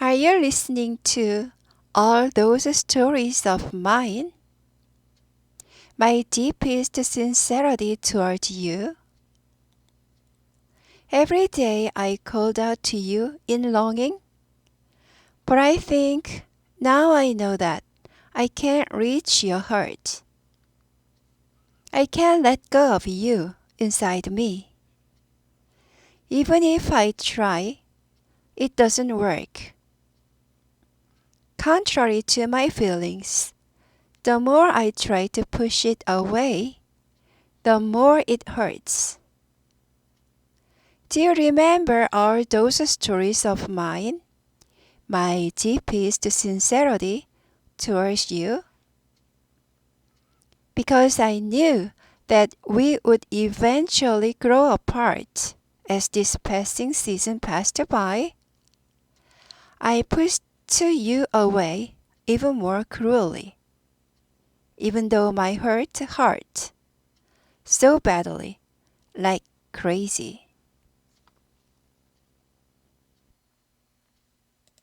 Are you listening to all those stories of mine? My deepest sincerity toward you. Every day I called out to you in longing, but I think now I know that I can't reach your heart. I can't let go of you inside me. Even if I try, it doesn't work. Contrary to my feelings, the more I try to push it away, the more it hurts. Do you remember all those stories of mine? My deepest sincerity towards you? Because I knew that we would eventually grow apart as this passing season passed by, I pushed you away even more cruelly, even though my hurt hurt so badly, like crazy.